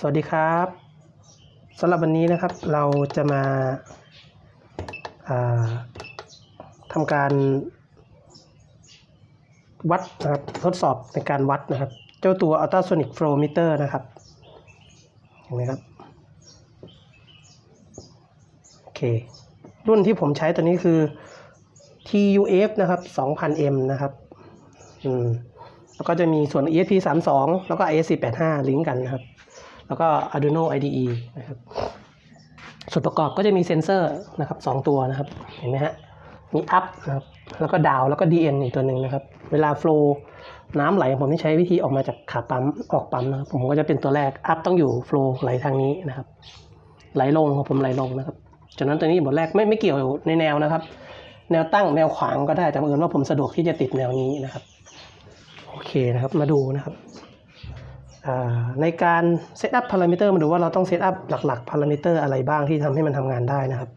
สวัสดีครับสำหรับวันนี้นะครับเราจะมาาทำการวัดนะครับทดสอบในการวัดนะครับ เจ้าตัว ultrasonic flow meter นะครับเห็นไหมครับโอเครุ่นที่ผมใช้ตัวนี้คือ TUF นะครับ 2000M นะครับอืมแล้วก็จะมีส่วน ESP 32 แล้วก็ ISC 85 ลิงก์กันนะครับ แล้วก็ Arduino IDE นะครับส่วนประกอบก็จะมีเซนเซอร์นะครับสองตัวนะครับ เห็นไหมฮะ มี up นะครับ แล้วก็ down แล้วก็ DN อีกตัวหนึ่งนะครับ เวลา flow น้ำไหลผมที่ใช้วิธีออกมาจากขาปั๊มออกปั๊มนะครับ ผมก็จะเป็นตัวแรก up ต้องอยู่ flow ไหลทางนี้นะครับ ไหลลงของผมไหลลงนะครับจากนั้นตัวนี้บทแรกไม่ไม่เกี่ยวในแนวนะครับ แนวตั้งแนวขวางก็ได้แต่บังเอิญว่าผมสะดวกที่จะติดแนวนี้นะครับ โอเคนะครับ มาดูนะครับ ในการเซตอัพพารามิเตอร์มาดูว่าเราต้องเซตอัพหลักๆพารามิเตอร์อะไรบ้างที่ทำให้มันทำงานได้นะครับ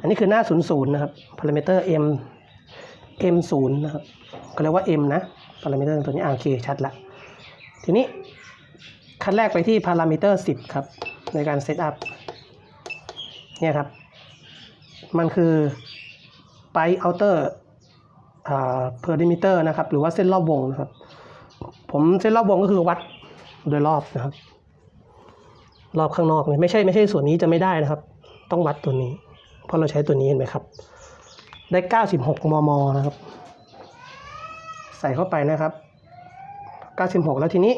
อันนี้คือหน้า 00 นะครับพารามิเตอร์ m m 0นะครับก็เรียกว่า m นะพารามิเตอร์ตัวนี้อ่าโอเคชัดละทีนี้ขั้นแรกไปที่พารามิเตอร์ 10 ครับ ในการเซตอัพเนี่ยครับ มันคือไปเอาเตอร์เพอร์ดิมิเตอร์นะครับ หรือว่าเส้นรอบวงนะครับ ผมเส้นรอบวงก็คือวัด โดยรอบนะครับ รอบข้างนอกเลยไม่ใช่ไม่ใช่ส่วนนี้จะไม่ได้นะครับ ต้องวัดตัวนี้ เพราะเราใช้ตัวนี้เห็นไหมครับ ได้ 96 มม นะครับ ใส่เข้าไปนะครับ 96 แล้วทีนี้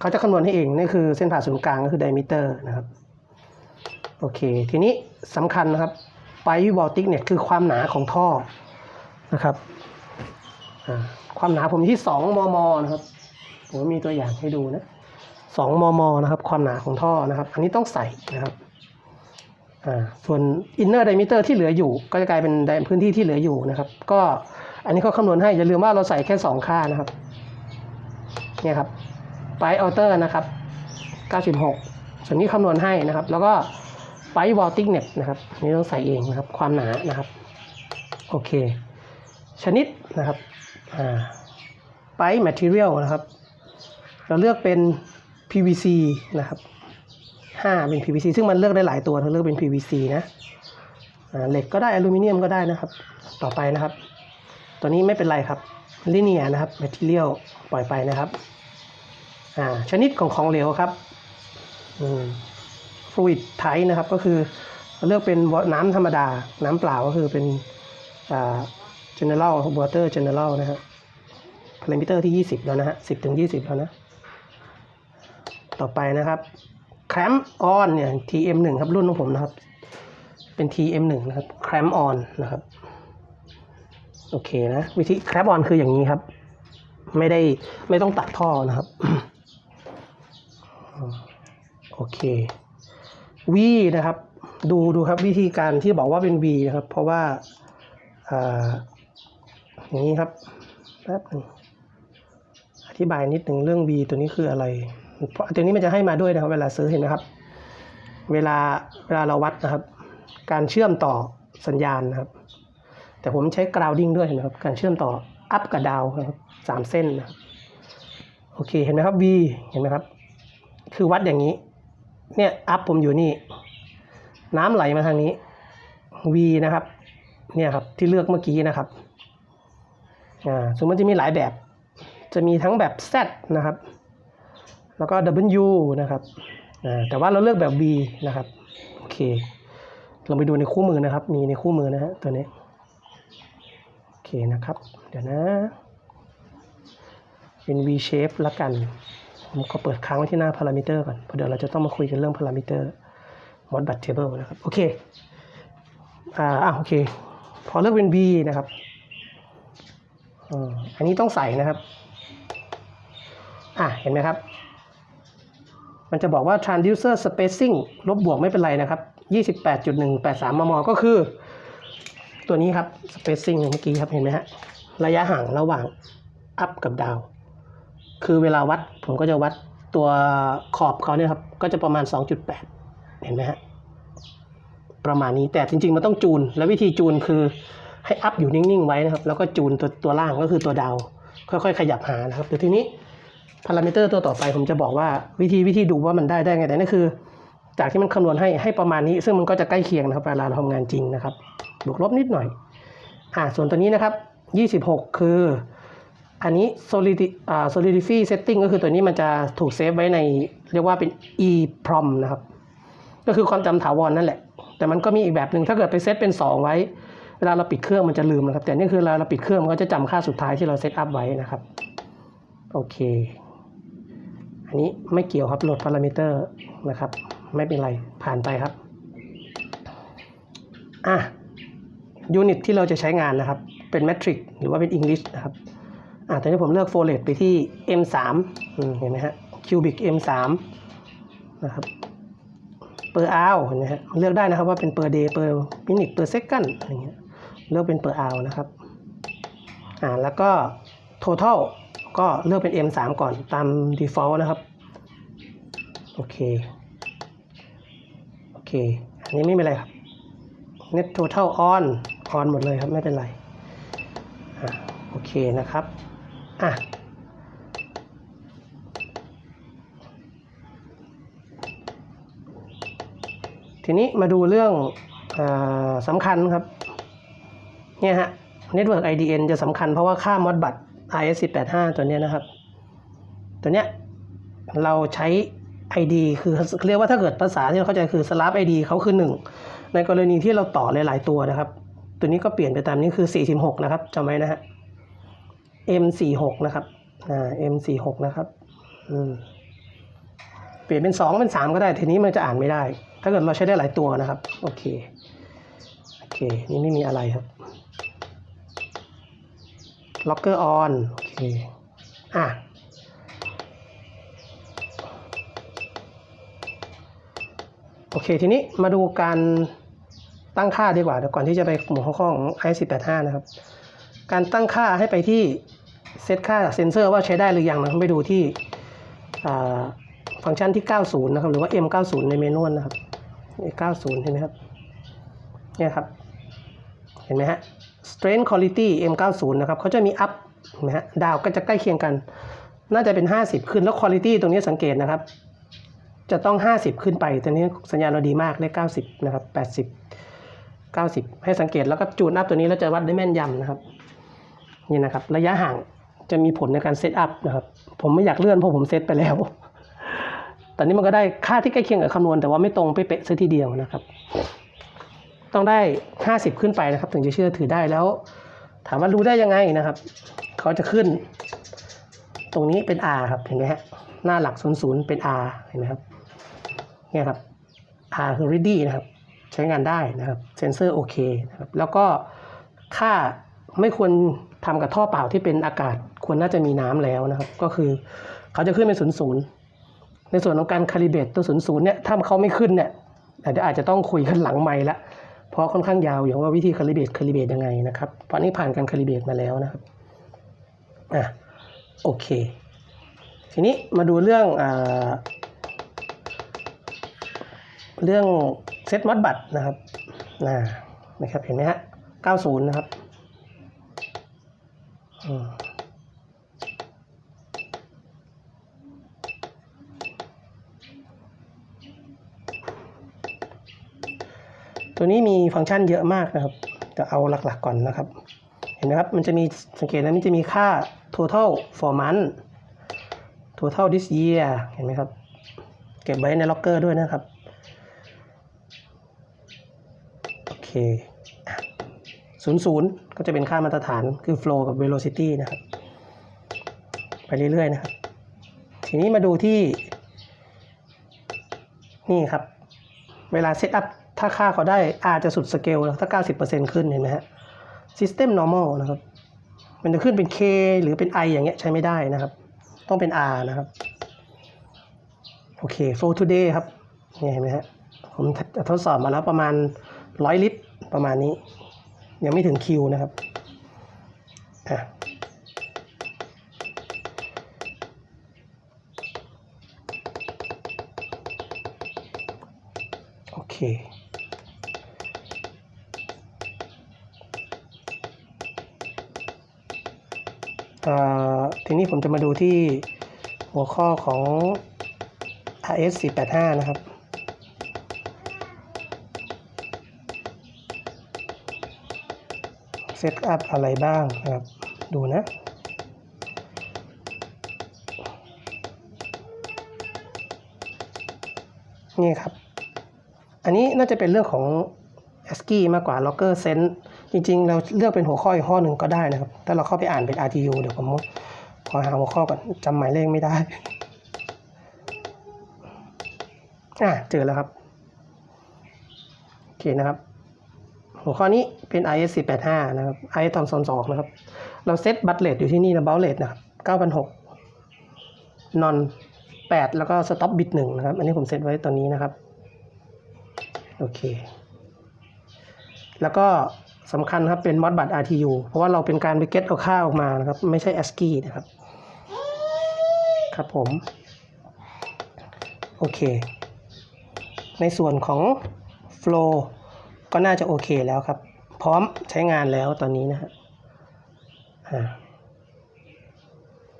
เขาจะคำนวณให้เองนี่คือเส้นผ่าศูนย์กลางก็คือไดมิเตอร์นะครับ โอเค ทีนี้สำคัญนะครับไ i วอลติกเนี่ยคือความหนาของท่อนะครับ ความหนาผมที่ 2 มม นะครับ ผมมีตัวอย่างให้ดูนะสองมมนะครับความหนาของท่อนะครับ อันนี้ต้องใส่นะครับอ่าส่วน inner diameter ที่เหลืออยู่ ก็จะกลายเป็นพื้นที่ที่เหลืออยู่นะครับ ก็อันนี้เขาคำนวณให้อย่าลืมว่าเราใส่แค่ 2 ค่านะครับเนี่ยครับไป outer นะครับ 96 ส่วนนี้คำนวณให้นะครับ แล้วก็ไป wall thickness นะครับนี่ต้องใส่เองนะครับ ความหนานะครับ โอเค ชนิดนะครับอ่าไป material นะครับ เราเลือกเป็น PVC นะครับ5เป็น PVC ซึ่งมันเลือกได้หลายตัวเราเลือกเป็น PVC นะเหล็กก็ได้อลูมิเนียมก็ได้นะครับ ต่อไปนะครับ ตัวนี้ไม่เป็นไรครับ linear นะครับ material ปล่อยไปนะครับอ่าชนิดของของเหลวครับอืม fluid type นะครับก็คือเราเลือกเป็นน้ำธรรมดา น้ำเปล่าก็คือเป็นอ่า general water general นะฮะพารามิเตอร์ที่ 20 แล้วนะฮะ10ถึง20 แล้วนะ ต่อไปนะครับ clamp on เนี่ย TM1 ครับรุ่นของผมนะครับ เป็น TM1 นะครับ clamp on นะครับโอเคนะวิธี clamp on คืออย่างนี้ครับ ไม่ได้ไม่ต้องตัดท่อนะครับโอเค V นะครับ ดูดูครับวิธีการที่บอกว่าเป็น V นะครับ เพราะว่าอ่าอย่างนี้ครับแป๊บหนึงอธิบายนิดหนึ่งเรื่อง V ตัวนี้คืออะไร เพราะตัวนี้มันจะให้มาด้วยนะครับ เวลาซื้อเห็นไหมครับ เวลาเวลาเราวัดนะครับ การเชื่อมต่อสัญญาณนะครับ แต่ผมใช้ grounding ด้วยเห็นไหมครับ การเชื่อมต่อ up กับ down นะครับสามเส้นนะครับโอเคเห็นไหมครับ V เห็นไหมครับ คือวัดอย่างนี้ เนี่ย up ผมอยู่นี่ น้ำไหลมาทางนี้ V นะครับ เนี่ยครับที่เลือกเมื่อกี้นะครับอ่าส่วนมันจะมีหลายแบบ จะมีทั้งแบบ Z นะครับ แล้วก็ W นะครับแต่ว่าเราเลือกแบบ V นะครับ โอเค เราไปดูในคู่มือนะครับ มีในคู่มือนะฮะตัวนี้ โอเคนะครับ เดี๋ยวนะ เป็น V shape ละกัน ผมก็เปิดค้างไว้ที่หน้าพารามิเตอร์ก่อนเพราะเดี๋ยวเราจะต้องมาคุยกันเรื่องพารามิเตอร์ Modbus Table นะครับ โอเค อ่าอะโอเค พอเลือกเป็น V นะครับอันนี้ต้องใส่นะครับ อะ เห็นไหมครับ มันจะบอกว่า transducer spacing ลบบวกไม่เป็นไรนะครับ 28.183 มม ก็คือ ตัวนี้ครับ spacing เมื่อกี้ครับเห็นไหมฮะ ระยะห่างระหว่าง up กับ down คือเวลาวัดผมก็จะวัดตัวขอบเขาเนี่ยครับ ก็จะประมาณ 2.8 เห็นไหมฮะ ประมาณนี้แต่จริง ๆ มันต้องจูน แล้ววิธีจูนคือให้อัพอยู่นิ่ง ๆ ไว้นะครับ แล้วก็จูนตัวตัวล่างก็คือตัวดาว ค่อย ๆ ขยับหานะครับเดี๋ยวทีนี้ พารามิเตอร์ตัวต่อไปผมจะบอกว่าวิธีวิธีดูว่ามันได้ได้ไงแต่นั่นคือ จากที่มันคำนวณให้ให้ประมาณนี้ ซึ่งมันก็จะใกล้เคียงนะครับเวลาเราทำงานจริงนะครับบวกลบนิดหน่อยอ่าส่วนตัวนี้นะครับ 26 คือ อันนี้ solidity อ่า solidify setting ก็คือตัวนี้มันจะถูกเซฟไว้ในเรียกว่าเป็น e prom นะครับ ก็คือความจำถาวรนั่นแหละ แต่มันก็มีอีกแบบหนึ่งถ้าเกิดไปเซตเป็น 2 ไว้ เวลาเราปิดเครื่องมันจะลืมนะครับ แต่นี่คือเวลาเราปิดเครื่องมันก็จะจำค่าสุดท้ายที่เราเซตอัพไว้นะครับ โอเค อันนี้ไม่เกี่ยวครับโหลดพารามิเตอร์นะครับ ไม่เป็นไรผ่านไปครับ อะยูนิตที่เราจะใช้งานนะครับ เป็นแมทริกหรือว่าเป็น English นะครับ อะตอนนี้ผมเลือกโฟเลตไปที่ M3 อืมเห็นไหมฮะ Cubic M3 นะครับเปอร์อาวเห็นไหมฮะเลือกได้นะครับว่าเป็น per day per minute per second อะไรเงี้ยเลือกเป็น per hour นะครับอ่าแล้วก็ total ก็เลือกเป็น M3 ก่อนตาม default นะครับ โอเค โอเค อันนี้ไม่เป็นไรครับ net total on on หมดเลยครับไม่เป็นไรอะโอเคนะครับ อะทีนี้มาดูเรื่องอสำคัญครับ เนี่ยฮะ Network IDN จะสำคัญเพราะว่าค่ามอดบัตร IS185 ตัวนี้นะครับ ตัวเนี้ยเราใช้ ID คือเรียกว่าถ้าเกิดภาษาที่เราเข้าใจคือ slab ID เขาคือ 1 ในกรณีที่เราต่อหลาย ๆ ตัวนะครับ ตัวนี้ก็เปลี่ยนไปตามนี้คือ 46 นะครับจำไว้นะฮะ M46 นะครับอ่า M46 นะครับอืมเปลี่ยนเป็น 2 เป็น 3 ก็ได้ ทีนี้มันจะอ่านไม่ได้ ถ้าเกิดเราใช้ได้หลายตัวนะครับ โอเค โอเค นี่ไม่มีอะไรครับ locker on โอเคอะโอเค ทีนี้มาดูการตั้งค่าดีกว่าเดี๋ยวก่อนที่จะไปหมู่ข้อของ i 1 8 5นะครับ การตั้งค่าให้ไปที่เซตค่าเซนเซอร์ว่าใช้ได้หรือยังนะครับไปดูที่ฟังก์ชันที่ 90 นะครับ หรือว่า M90 ในเมนูนะครับ 90 เห็นไหมครับ เนี่ยครับ เห็นไหมฮะ strength quality M90 นะครับเขาจะมี up เห็นไหมฮะดาวก็จะใกล้เคียงกัน น่าจะเป็น 50 ขึ้นแล้ว quality ตรงนี้สังเกตนะครับ จะต้อง 50 ขึ้นไปตอนนี้สัญญาณเราดีมากเลข90 นะครับ 80 90 ให้สังเกตแล้วก็จูนอัพตัวนี้แล้วจะวัดได้แม่นยำนะครับนี่นะครับ ระยะห่างจะมีผลในการเซตอัพนะครับ ผมไม่อยากเลื่อนเพราะผมเซตไปแล้วตอนนี้มันก็ได้ค่าที่ใกล้เคียงกับคำนวณแต่ว่าไม่ตรงเป๊ะๆซะทีเดียวนะครับ ต้องได้ 50 ขึ้นไปนะครับ ถึงจะเชื่อถือได้แล้ว ถามว่ารู้ได้ยังไงนะครับ เขาจะขึ้น ตรงนี้เป็น R ครับเห็นไหมฮะหน้าหลัก 00 เป็น R เห็นไหมครับเนี่ยครับ R คือ ready นะครับ ใช้งานได้นะครับเซนเซอร์โอเคนะครับแล้วก็ค่าไม่ควรทำกับท่อเปล่าที่เป็นอากาศควรน่าจะมีน้ำแล้วนะครับ ก็คือเขาจะขึ้นเป็น00ในส่วนของการคาลิเบตตัว00เนี่ยถ้าเขาไม่ขึ้นเนี่ยเดี๋ยวอาจจะต้องคุยกันหลังไมค์ละ เพราะค่อนข้างยาวอย่างว่าวิธีคาลิเบตคาลิเบตยังไงนะครับเพราะนี่ผ่านการคาลิเบตมาแล้วนะครับอะโอเค ทีนี้มาดูเรื่องอเรื่องเซตมอดบัตนะครับนะนะครับ เห็นไหมฮะ 90 นะครับ อืม ตัวนี้มีฟังก์ชันเยอะมากนะครับจะเอาหลักๆก่อนนะครับ เห็นไหมครับ มันจะมีสังเกตนะมันจะมีค่า total for month total this year เห็นไหมครับ เก็บไว้ในล็อกเกอร์ด้วยนะครับ โอเคศูนย์ศูนย์ก็จะเป็นค่ามาตรฐานคือ flow กับ velocity นะครับ ไปเรื่อยๆนะครับ ทีนี้มาดูที่ นี่ครับ เวลาเซตอัพ ถ้าค่าเขาได้ R จะสุดสเกลถ้า 90%ขึ้นเห็นไหมฮะ System normal นะครับ มันจะขึ้นเป็น K หรือเป็น I อย่างเงี้ยใช้ไม่ได้นะครับ ต้องเป็น R นะครับ โอเค flow today ครับเนี่เห็นไหมฮะ ผมทดสอบมาแล้วประมาณ 100 ลิตร ประมาณนี้ ยังไม่ถึง Q นะครับอะโอเค ทีนี้ผมจะมาดูที่หัวข้อของ RS 485 นะครับ เซตอัพอะไรบ้างนะครับ ดูนะนี่ครับ อันนี้น่าจะเป็นเรื่องของ a s c i i มากกว่า Locker Sense จริงๆ เราเลือกเป็นหัวข้ออีกข้อหนึ่งก็ได้นะครับ ถ้าเราเข้าไปอ่านเป็น RTU เดี๋ยวผมขอหาหัวข้อก่อนจำหมายเลขไม่ได้อะเจอแล้วครับ โอเคนะครับ หัวข้อนี้เป็น IS 485 นะครับ IS ทอมซอน2นะครับ เราเซตบัตเลตอยู่ที่นี่นะบัลเลตนะครับ9,600นอน8 แล้วก็สต็อปบิต1นะครับ อันนี้ผมเซตไว้ตอนนี้นะครับ โอเค แล้วก็ สำคัญครับเป็นมอดบัต RTU เพราะว่าเราเป็นการไปเก็ตเอาค่าออกมานะครับ ไม่ใช่ ASCII นะครับ ครับผม โอเค ในส่วนของ Flow ก็น่าจะโอเคแล้วครับ พร้อมใช้งานแล้วตอนนี้นะฮะ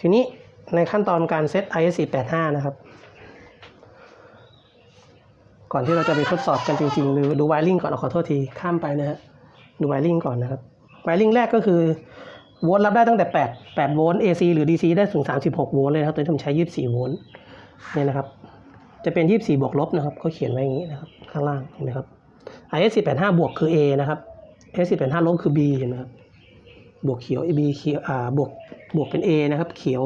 ทีนี้ในขั้นตอนการเซต IS 485 นะครับ ก่อนที่เราจะไปทดสอบกันจริงๆ หรือดูไวริ่งก่อนขอโทษที ข้ามไปนะฮะ ดูไวริงก่อนนะครับไวริงแรกก็คือโวลต์รับได้ตั้งแต่ 8 8 โวลต์ AC หรือ DC ได้ถึง36 โวลต์เลยนะครับตัวนี้ผมใช้ 24 โวลต์เนี่ยนะครับ จะเป็น 24 บวกลบนะครับเขาเขียนไว้อย่างนี้นะครับ ข้างล่างเห็นไหมครับ IS 485บวกคือ A นะครับ IS 485ลบคือ B เห็นไหมครับบวกเขียว B เขียวอ่าบวกบวกเป็น A นะครับ เขียว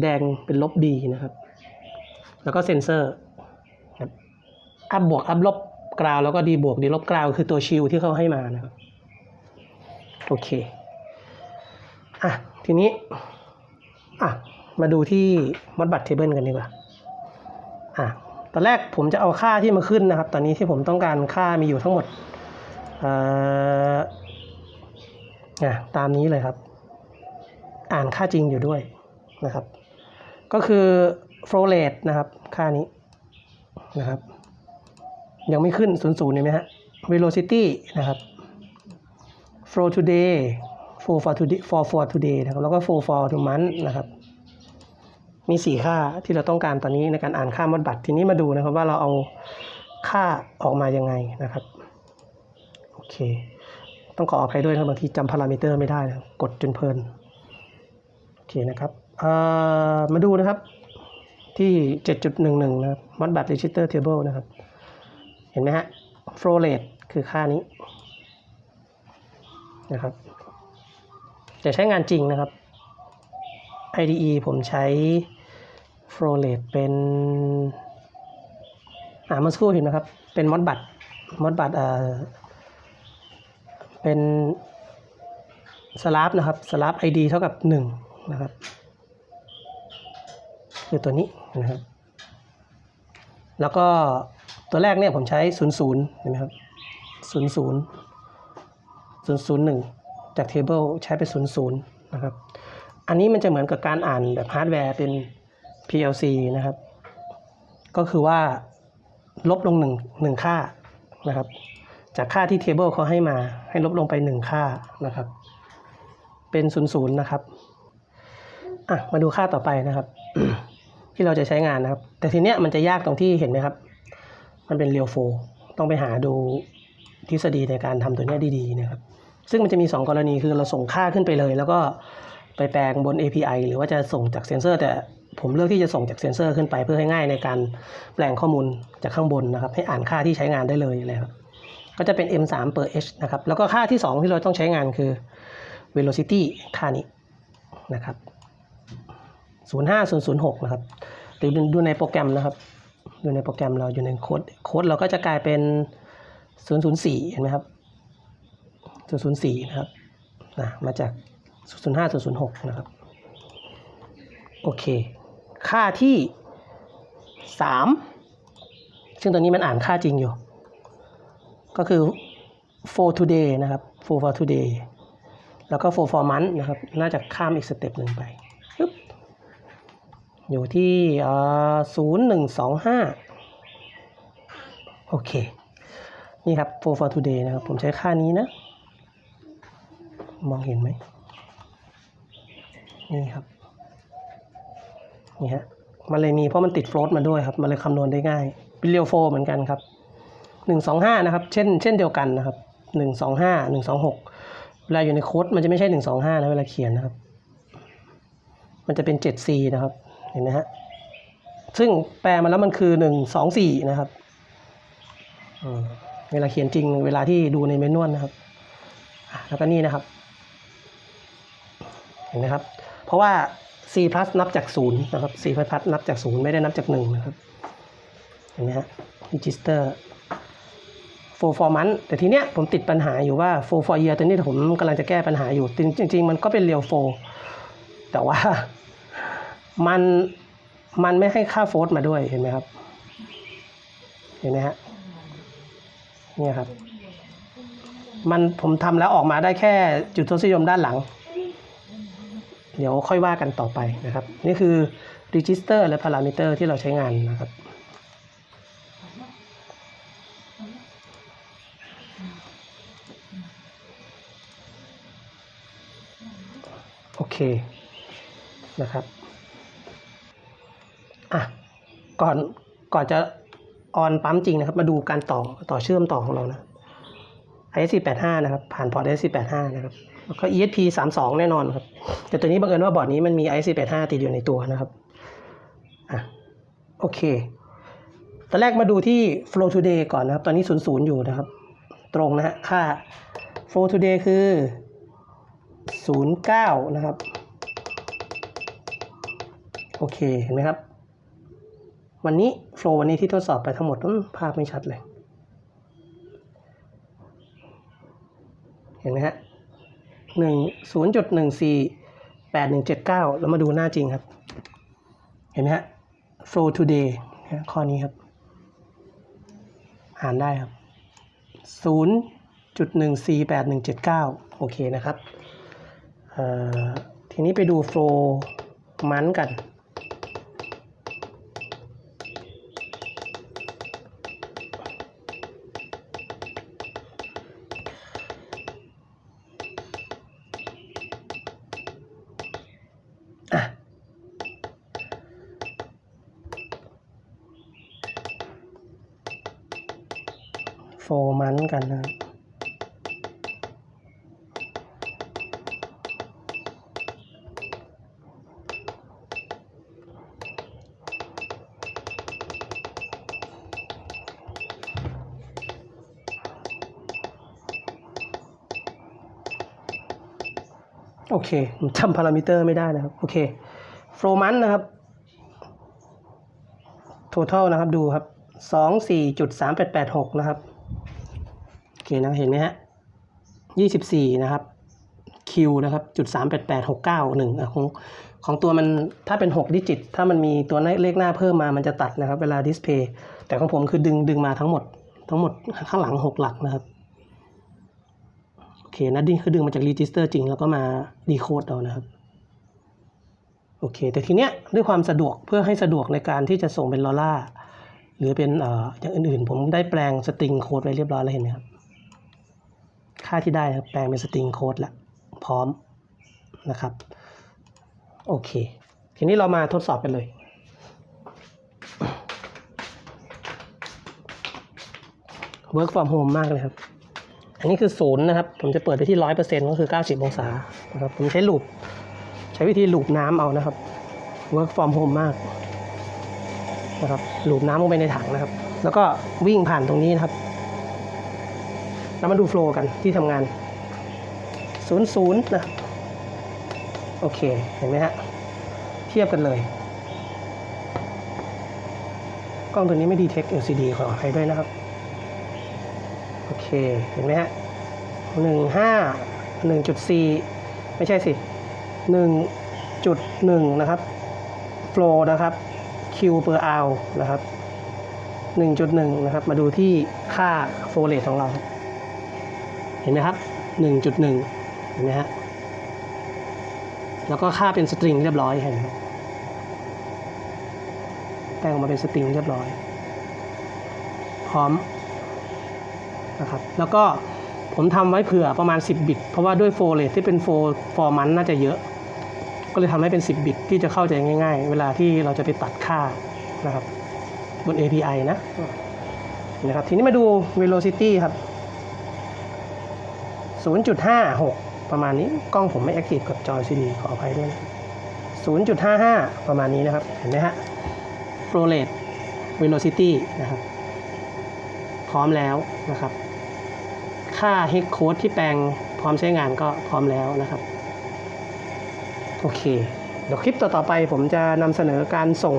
แดงเป็นลบ B นะครับ แล้วก็เซนเซอร์ครับอัพบวกอัพลบ กราวแล้วก็ดีบวกดีลบกราวคือตัวชิลที่เขาให้มานะครับโอเคอะทีนี้อะมาดูที่มอดบัตเทเบิลกันดีกว่าอะตอนแรกผมจะเอาค่าที่มาขึ้นนะครับ ตอนนี้ที่ผมต้องการค่ามีอยู่ทั้งหมดเอ่อะตามนี้เลยครับ อ่านค่าจริงอยู่ด้วยนะครับ ก็คือ flow rate นะครับ ค่านี้นะครับ ยังไม่ขึ้น 00เห็นไหมฮะ velocity นะครับ flow today flow for today for for today นะครับ แล้วก็ flow for to month นะครับ มี 4 ค่าที่เราต้องการตอนนี้ในการอ่านค่ามดบัตร ทีนี้มาดูนะครับว่าเราเอาค่าออกมายังไงนะครับ โอเค ต้องขออภัยด้วยนะครับบางทีจำพารามิเตอร์ไม่ได้นะกดจนเพลิน โอเคนะครับมาดูนะครับที่ 7.11 นะครับ Modbus Register Table นะครับ เห็นไหมฮะ flow rate คือค่านี้นะครับจะใช้งานจริงนะครับ IDE ผมใช้ flow rate เป็นอ่าเมื่อสักครู่เห็นไหมครับ เป็น Modbus Modbus เอ่อเป็น slab นะครับ slab ID เท่ากับ 1 นะครับ คือตัวนี้นะครับ แล้วก็ ตัวแรกเนี่ยผมใช้ 00เห็นไหมครับ00 001 จาก table ใช้เป็น 00 นะครับ อันนี้มันจะเหมือนกับการอ่านแบบฮาร์ดแวร์เป็น PLC นะครับ ก็คือว่าลบลงหนึ่งหนึ่งค่านะครับ จากค่าที่ table เขาให้มาให้ลบลงไปหนึ่งค่านะครับ เป็น 00 นะครับอะมาดูค่าต่อไปนะครับ ที่เราจะใช้งานนะครับ แต่ทีเนี้ยมันจะยากตรงที่เห็นไหมครับ มันเป็นเรียวโฟต้องไปหาดูทฤษฎีในการทำตัวนี้ดีๆนะครับ ซึ่งมันจะมี 2 กรณีคือเราส่งค่าขึ้นไปเลย แล้วก็ไปแปลงบน API หรือว่าจะส่งจากเซนเซอร์ แต่ผมเลือกที่จะส่งจากเซนเซอร์ขึ้นไปเพื่อให้ง่ายในการแปลงข้อมูลจากข้างบนนะครับ ให้อ่านค่าที่ใช้งานได้เลยนะครับก็จะเป็น M3 per h นะครับ แล้วก็ค่าที่ 2 ที่เราต้องใช้งานคือ velocity ค่านี้นะครับ05006 นะครับหรือดูในโปรแกรมนะครับ ดูในโปรแกรมเราอยู่ในโค้ดโค้ดเราก็จะกลายเป็น 004 เห็นไหมครับ 004 นะครับนะมาจาก 005 006 นะครับ โอเค ค่าที่ 3 ซึ่งตอนนี้มันอ่านค่าจริงอยู่ ก็คือ for today นะครับ for for today แล้วก็ for for month นะครับ น่าจะข้ามอีกสเต็ปหนึ่งไป อยู่ที่ศูนย์หนึ่งสองห้าโอเค นี่ครับ for for today นะครับ ผมใช้ค่านี้นะ มองเห็นไหม นี่ครับ นี่ฮะ มันเลยมีเพราะมันติดโฟลตมาด้วยครับ มันเลยคำนวณได้ง่ายเป็นเรียวโฟเหมือนกันครับหนึ่งสองห้านะครับ เช่น เช่นเดียวกันนะครับหนึ่งสองห้าหนึ่งสองหกเวลาอยู่ในโค้ดมันจะไม่ใช่หนึ่งสองห้านะเวลาเขียนนะครับ มันจะเป็นเจ็ดซีนะครับ เห็นไหมฮะ ซึ่งแปลมาแล้วมันคือหนึ่งสองสี่นะครับเวลาเขียนจริงเวลาที่ดูในเมนวลนะครับแล้วก็นี่นะครับ เห็นไหมครับ เพราะว่า C plus นับจากศูนย์นะครับ C plus นับจากศูนย์ไม่ได้นับจากหนึ่งนะครับ เห็นไหมฮะ register for for month แต่ทีเนี้ยผมติดปัญหาอยู่ว่า for for year ตัวนี้ผมกำลังจะแก้ปัญหาอยู่ จริงจริงมันก็เป็น real for แต่ว่า มันมันไม่ให้ค่าโฟลมาด้วยเห็นไหมครับ เห็นไหมฮะเนี่ยครับ มันผมทำแล้วออกมาได้แค่จุดทศนิยมด้านหลัง เดี๋ยวค่อยว่ากันต่อไปนะครับ นี่คือ register และ parameter ที่เราใช้งานนะครับโอเคนะครับ ก่อนก่อนจะออนปั๊มจริงนะครับ มาดูการต่อต่อเชื่อมต่อของเรานะ ISC85 นะครับ ผ่านพอร์ต ISC85 นะครับแล้วก็ ESP32 แน่นอนครับ แต่ตัวนี้บังเอิญว่าบอร์ดนี้มันมี ISC85 ติดอยู่ในตัวนะครับอะโอเคตอนแรกมาดูที่ flow today ก่อนนะครับ ตอนนี้ 00 อยู่นะครับ ตรงนะฮะค่า flow today คือ 09 นะครับ โอเค เห็นไหมครับ วันนี้ flow วันนี้ที่ทดสอบไปทั้งหมดภาพไม่ชัดเลย เห็นไหมฮะหนึ่งศูนย์จุดหนึ่งสี่แปดหนึ่งเจ็ดเก้าแล้วมาดูหน้าจริงครับ เห็นไหมฮะ flow today นะข้อนี้ครับ อ่านได้ครับศูนย์จุดหนึ่งสี่แปดหนึ่งเจ็ดเก้าโอเคนะครับเอ่อทีนี้ไปดู flow มันกัน โฟมันกันนะครับโอเคผมจำพารามิเตอร์ไม่ได้นะครับ โอเคโฟลมันนะครับ total นะครับ ดูครับสองสี่จุดสามแปดแปดหกนะครับ อเคนะเห็นไหมฮะยี่สิบสี่นะครับ Q นะครับจุดสามแปดแปดหกเก้าหนึ่งของของตัวมันถ้าเป็นหกดิจิต ถ้ามันมีตัวเลขหน้าเพิ่มมามันจะตัดนะครับ เวลาดิสเพย์แต่ของผมคือดึงดึงมาทั้งหมด ทั้งหมดข้างหลังหกหลักนะครับโอเคนะดิ้งคือดึงมาจากรีจิสเตอร์จริงแล้วก็มาดีโคดเอานะครับโอเค แต่ทีเนี้ยด้วยความสะดวกเพื่อให้สะดวกในการที่จะส่งเป็นลอล่าหรือเป็นอออย่างอื่นๆ ผมได้แปลงสตริงโค้ดไว้เรียบร้อยแล้วเห็นไหมครับ ค่าที่ได้ครับแปลงเป็นสตริงโค้ดแล้วพร้อมนะครับ โอเค ทีนี้เรามาทดสอบกันเลย work from home มมากเลยครับ อันนี้คือศูนย์นะครับ ผมจะเปิดไปที่ร้อยเปอร์เซ็นต์ก็คือเก้าสิบองศานะครับ ผมใช้ลูปใช้วิธีลูบน้ำเอานะครับ work from home มมากนะครับลูบน้ำลงไปในถังนะครับ แล้วก็วิ่งผ่านตรงนี้นะครับ แล้วมาดูโฟล์กันที่ทำงานศูนะ โอเค เห็นไหมฮะ เทียบกันเลย กล้องตัวนี้ไม่ดีเทค LCD ขออภัยด้วยนะครับ โอเค เห็นไหมฮะหนึ่งห้าหนึ่งจุดสี่ไม่ใช่สิหนึ่งจุดหนึ่งนะครับ flow นะครับ Q per hour นะครับหนึ่งจุดหนึ่งนะครับ มาดูที่ค่า flow rate ของเรา เห็นไหมครับหนึ่งจุดหนึ่งเห็นไหมฮะ แล้วก็ค่าเป็นสตริงเรียบร้อยเห็นไหมแปลงออกมาเป็นสตริงเรียบร้อย พร้อมนะครับ แล้วก็ผมทำไว้เผื่อประมาณ 10 บิต เพราะว่าด้วยโฟเลทที่เป็นโฟฟอร์มันน่าจะเยอะ ก็เลยทำให้เป็น 10 บิตที่จะเข้าใจง่าย ๆ เวลาที่เราจะไปตัดค่านะครับบน API นะนะครับ ทีนี้มาดู velocity ครับ 0.56 ประมาณนี้กล้องผมไม่ active กับจอ LCD ขออภัยด้วยนะ0.55 ประมาณนี้นะครับ เห็นไหมฮะ flow rate velocity นะครับ พร้อมแล้วนะครับ ค่า hex code ที่แปลงพร้อมใช้งานก็พร้อมแล้วนะครับ โอเค เดี๋ยวคลิปต่อๆไปผมจะนำเสนอการส่ง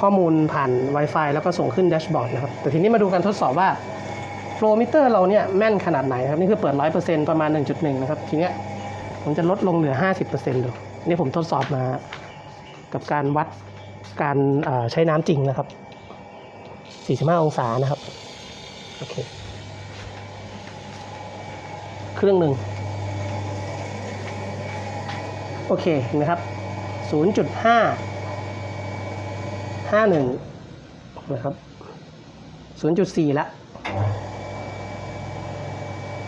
ข้อมูลผ่าน Wi-Fi แล้วก็ส่งขึ้นแดชบอร์ดนะครับ แต่ทีนี้มาดูการทดสอบว่า flow meter เราเนี่ยแม่นขนาดไหนครับ นี่คือเปิด 100%ประมาณ 1.1 นะครับ ทีเนี้ยผมจะลดลงเหลือ 50%ดูนี่ผมทดสอบมากับการวัดการใช้น้ำจริงนะครับ 45 องศานะครับ โอเค เครื่องหนึ่ง โอเคเห็นไหมครับ 0.5 51 นะครับ 0.4ละ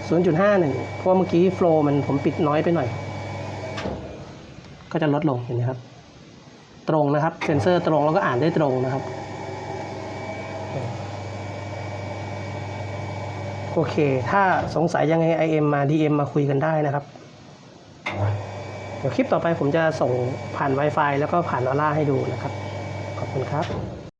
0.51 เพราะเมื่อกี้โฟล์มันผมปิดน้อยไปหน่อย ก็จะลดลงเห็นไหมครับ ตรงนะครับ เซนเซอร์ตรงแล้วก็อ่านได้ตรงนะครับ โอเค ถ้าสงสัยยังไง IM มา DM มาคุยกันได้นะครับเดี๋ยวคลิปต่อไปผมจะส่งผ่าน Wi-Fi แล้วก็ผ่านออร่าให้ดูนะครับ ขอบคุณครับ